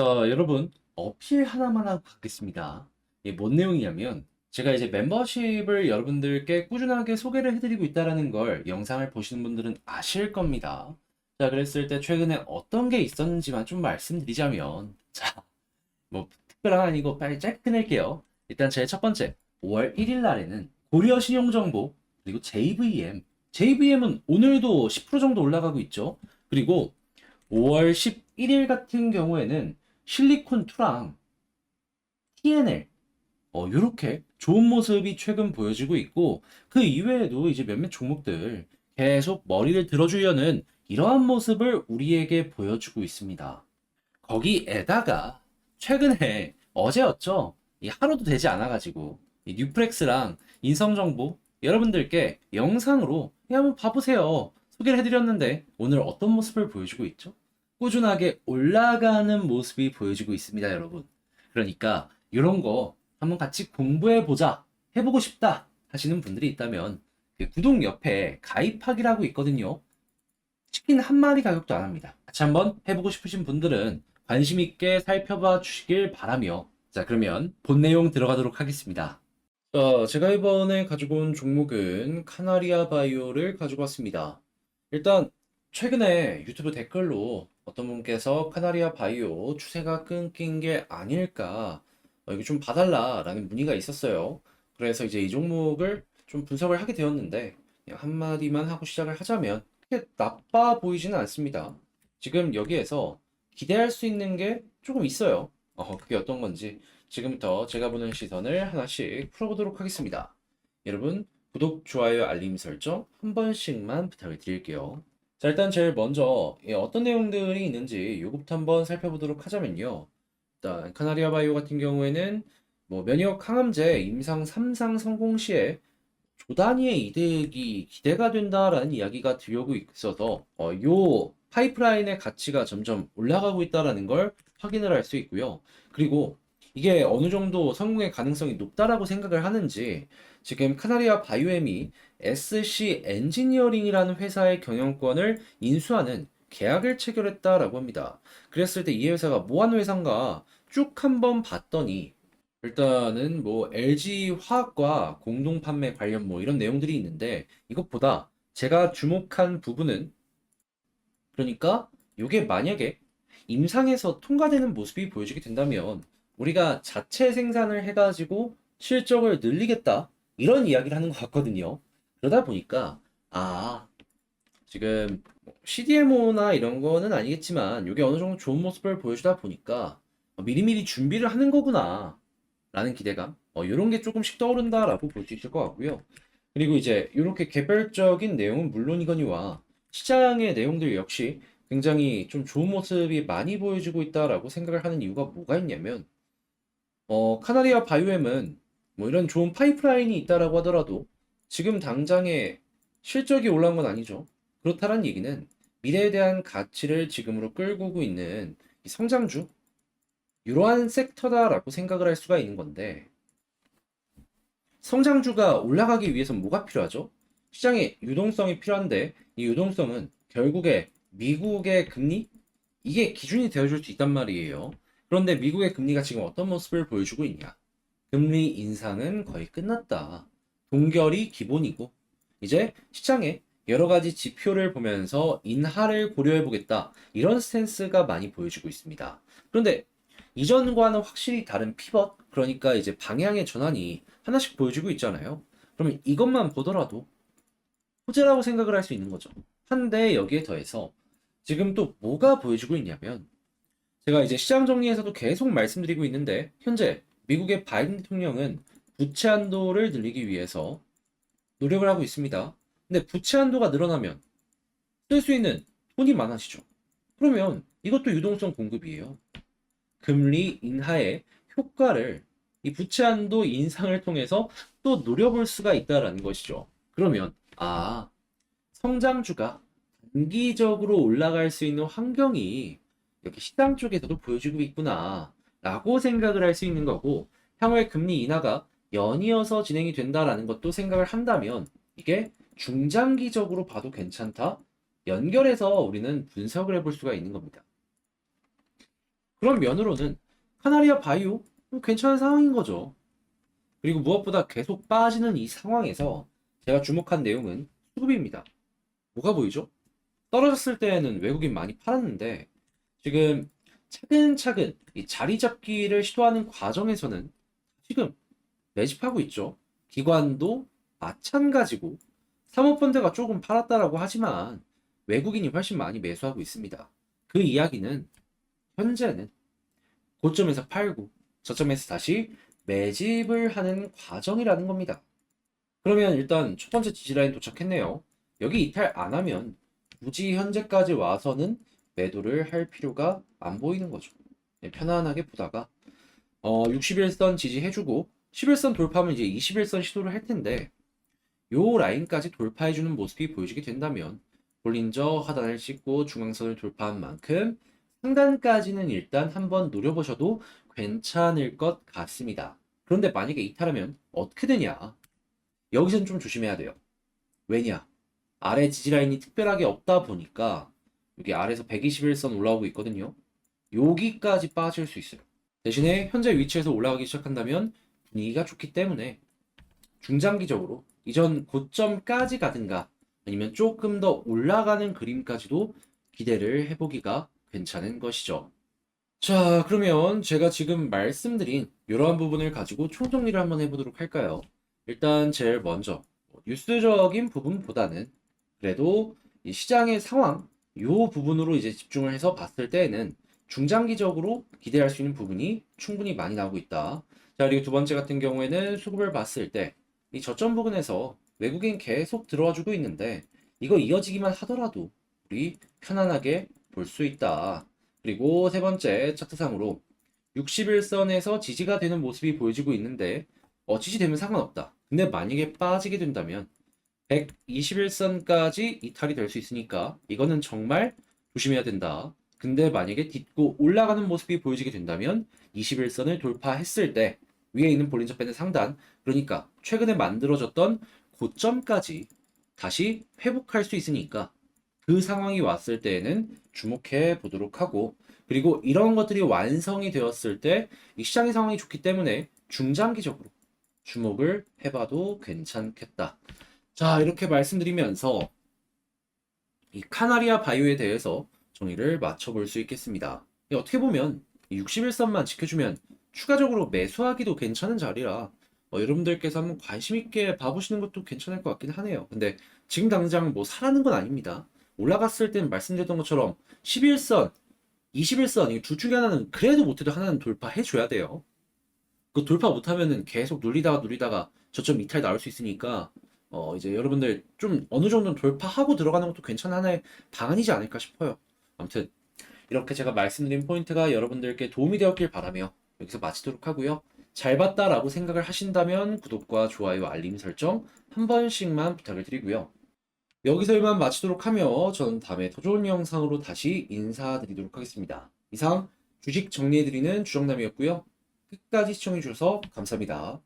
자, 여러분, 어필 하나만 하고 가겠습니다. 이게 뭔 내용이냐면, 제가 이제 멤버십을 여러분들께 꾸준하게 소개를 해드리고 있다는 걸 영상을 보시는 분들은 아실 겁니다. 자, 그랬을 때 최근에 어떤 게 있었는지만 좀 말씀드리자면, 자, 뭐, 특별한 건 아니고 빨리 짧게 끝낼게요. 일단 제일 첫 번째, 5월 1일 날에는 고리어 신용정보, 그리고 JVM. JVM은 오늘도 10% 정도 올라가고 있죠. 그리고 5월 11일 같은 경우에는 실리콘2랑 TNL 어, 요렇게 좋은 모습이 최근 보여지고 있고 그 이외에도 이제 몇몇 종목들 계속 머리를 들어주려는 이러한 모습을 우리에게 보여주고 있습니다. 거기에다가 최근에 어제였죠? 이 하루도 되지 않아가지고 이 뉴프렉스랑 인성정보 여러분들께 영상으로 예, 한번 봐보세요. 소개를 해드렸는데 오늘 어떤 모습을 보여주고 있죠? 꾸준하게 올라가는 모습이 보여지고 있습니다, 여러분. 그러니까 이런 거 한번 같이 공부해 보자, 해보고 싶다 하시는 분들이 있다면 그 구독 옆에 가입하기라고 있거든요. 치킨 한 마리 가격도 안 합니다. 같이 한번 해보고 싶으신 분들은 관심 있게 살펴봐 주시길 바라며 자 그러면 본 내용 들어가도록 하겠습니다. 자, 제가 이번에 가지고 온 종목은 카나리아 바이오를 가지고 왔습니다. 일단 최근에 유튜브 댓글로 어떤 분께서 카나리아 바이오 추세가 끊긴 게 아닐까 어, 이거 좀 봐달라라는 문의가 있었어요. 그래서 이제 이 종목을 좀 분석을 하게 되었는데 한마디만 하고 시작을 하자면 그렇게 나빠 보이지는 않습니다. 지금 여기에서 기대할 수 있는 게 조금 있어요. 어, 그게 어떤 건지 지금부터 제가 보는 시선을 하나씩 풀어보도록 하겠습니다. 여러분 구독, 좋아요, 알림 설정 한 번씩만 부탁을 드릴게요. 자, 일단 제일 먼저 예, 어떤 내용들이 있는지 요거부터 한번 살펴보도록 하자면요. 일단 카나리아 바이오 같은 경우에는 뭐 면역 항암제 임상 3상 성공 시에 조단위의 이득이 기대가 된다라는 이야기가 들려오고 있어서 어, 요 파이프라인의 가치가 점점 올라가고 있다라는 걸 확인을 할 수 있고요. 그리고 이게 어느 정도 성공의 가능성이 높다라고 생각을 하는지 지금 카나리아 바이오엠이 SC 엔지니어링이라는 회사의 경영권을 인수하는 계약을 체결했다라고 합니다. 그랬을 때 이 회사가 뭐 하는 회사인가 쭉 한번 봤더니 일단은 뭐 LG 화학과 공동 판매 관련 뭐 이런 내용들이 있는데 이것보다 제가 주목한 부분은 그러니까 이게 만약에 임상에서 통과되는 모습이 보여지게 된다면 우리가 자체 생산을 해가지고 실적을 늘리겠다 이런 이야기를 하는 것 같거든요. 그러다 보니까 아 지금 CDMO나 이런 거는 아니겠지만 이게 어느 정도 좋은 모습을 보여주다 보니까 미리미리 준비를 하는 거구나 라는 기대감 어, 이런 게 조금씩 떠오른다라고 볼 수 있을 것 같고요. 그리고 이제 이렇게 개별적인 내용은 물론이거니와 시장의 내용들 역시 굉장히 좀 좋은 모습이 많이 보여지고 있다라고 생각을 하는 이유가 뭐가 있냐면 어, 카나리아 바이오엠은 뭐 이런 좋은 파이프라인이 있다라고 하더라도 지금 당장에 실적이 올라온 건 아니죠. 그렇다는 얘기는 미래에 대한 가치를 지금으로 끌고 있는 이 성장주 이러한 섹터다라고 생각을 할 수가 있는 건데 성장주가 올라가기 위해서 뭐가 필요하죠? 시장에 유동성이 필요한데 이 유동성은 결국에 미국의 금리 이게 기준이 되어줄 수 있단 말이에요. 그런데 미국의 금리가 지금 어떤 모습을 보여주고 있냐? 금리 인상은 거의 끝났다. 동결이 기본이고 이제 시장에 여러 가지 지표를 보면서 인하를 고려해 보겠다. 이런 스탠스가 많이 보여지고 있습니다. 그런데 이전과는 확실히 다른 피벗, 그러니까 이제 방향의 전환이 하나씩 보여지고 있잖아요. 그러면 이것만 보더라도 호재라고 생각을 할 수 있는 거죠. 한데 여기에 더해서 지금 또 뭐가 보여지고 있냐면 제가 이제 시장 정리에서도 계속 말씀드리고 있는데 현재 미국의 바이든 대통령은 부채 한도를 늘리기 위해서 노력을 하고 있습니다. 근데 부채 한도가 늘어나면 쓸 수 있는 돈이 많아지죠. 그러면 이것도 유동성 공급이에요. 금리 인하의 효과를 이 부채 한도 인상을 통해서 또 노려볼 수가 있다라는 것이죠. 그러면 아 성장주가 단기적으로 올라갈 수 있는 환경이 이렇게 시장 쪽에서도 보여지고 있구나 라고 생각을 할 수 있는 거고 향후에 금리 인하가 연이어서 진행이 된다라는 것도 생각을 한다면 이게 중장기적으로 봐도 괜찮다 연결해서 우리는 분석을 해볼 수가 있는 겁니다. 그런 면으로는 카나리아 바이오 뭐 괜찮은 상황인 거죠. 그리고 무엇보다 계속 빠지는 이 상황에서 제가 주목한 내용은 수급입니다. 뭐가 보이죠? 떨어졌을 때에는 외국인 많이 팔았는데 지금 차근차근 이 자리 잡기를 시도하는 과정에서는 지금 매집하고 있죠. 기관도 마찬가지고 사모펀드가 조금 팔았다라고 하지만 외국인이 훨씬 많이 매수하고 있습니다. 그 이야기는 현재는 고점에서 팔고 저점에서 다시 매집을 하는 과정이라는 겁니다. 그러면 일단 첫 번째 지지라인 도착했네요. 여기 이탈 안 하면 굳이 현재까지 와서는 매도를 할 필요가 안 보이는 거죠. 네, 편안하게 보다가 어, 61선 지지해주고 11선 돌파하면 이제 21선 시도를 할 텐데 요 라인까지 돌파해주는 모습이 보여지게 된다면 볼린저 하단을 찍고 중앙선을 돌파한 만큼 상단까지는 일단 한번 노려보셔도 괜찮을 것 같습니다. 그런데 만약에 이탈하면 어떻게 되냐? 여기서는 좀 조심해야 돼요. 왜냐? 아래 지지라인이 특별하게 없다 보니까 여기 아래에서 121선 올라오고 있거든요. 여기까지 빠질 수 있어요. 대신에 현재 위치에서 올라가기 시작한다면 분위기가 좋기 때문에 중장기적으로 이전 고점까지 가든가 아니면 조금 더 올라가는 그림까지도 기대를 해보기가 괜찮은 것이죠. 자, 그러면 제가 지금 말씀드린 이러한 부분을 가지고 총정리를 한번 해보도록 할까요? 일단 제일 먼저 뉴스적인 부분보다는 그래도 이 시장의 상황 이 부분으로 이제 집중을 해서 봤을 때에는 중장기적으로 기대할 수 있는 부분이 충분히 많이 나오고 있다. 자, 그리고 두 번째 같은 경우에는 수급을 봤을 때 이 저점 부근에서 외국인 계속 들어와 주고 있는데 이거 이어지기만 하더라도 우리 편안하게 볼 수 있다. 그리고 세 번째 차트상으로 61선에서 지지가 되는 모습이 보여지고 있는데 어, 지지되면 상관없다. 근데 만약에 빠지게 된다면 121선까지 이탈이 될 수 있으니까 이거는 정말 조심해야 된다. 근데 만약에 딛고 올라가는 모습이 보여지게 된다면 21선을 돌파했을 때 위에 있는 볼린저 밴드 상단 그러니까 최근에 만들어졌던 고점까지 다시 회복할 수 있으니까 그 상황이 왔을 때에는 주목해 보도록 하고 그리고 이런 것들이 완성이 되었을 때 이 시장의 상황이 좋기 때문에 중장기적으로 주목을 해봐도 괜찮겠다. 자, 이렇게 말씀드리면서 이 카나리아 바이오에 대해서 정의를 맞춰볼 수 있겠습니다. 이 어떻게 보면 61선만 지켜주면 추가적으로 매수하기도 괜찮은 자리라 어, 여러분들께서 한번 관심 있게 봐보시는 것도 괜찮을 것 같긴 하네요. 근데 지금 당장 뭐 사라는 건 아닙니다. 올라갔을 땐 말씀드렸던 것처럼 11선, 21선 이 둘 중에 하나는 그래도 못해도 하나는 돌파해줘야 돼요. 그 돌파 못하면은 계속 눌리다가 눌리다가 저점 이탈 나올 수 있으니까 어 이제 여러분들 좀 어느 정도는 돌파하고 들어가는 것도 괜찮은 하나의 방안이지 않을까 싶어요. 아무튼 이렇게 제가 말씀드린 포인트가 여러분들께 도움이 되었길 바라며 여기서 마치도록 하고요. 잘 봤다라고 생각을 하신다면 구독과 좋아요, 알림 설정 한 번씩만 부탁을 드리고요. 여기서 이만 마치도록 하며 저는 다음에 더 좋은 영상으로 다시 인사드리도록 하겠습니다. 이상 주식 정리해드리는 주정남이었고요. 끝까지 시청해주셔서 감사합니다.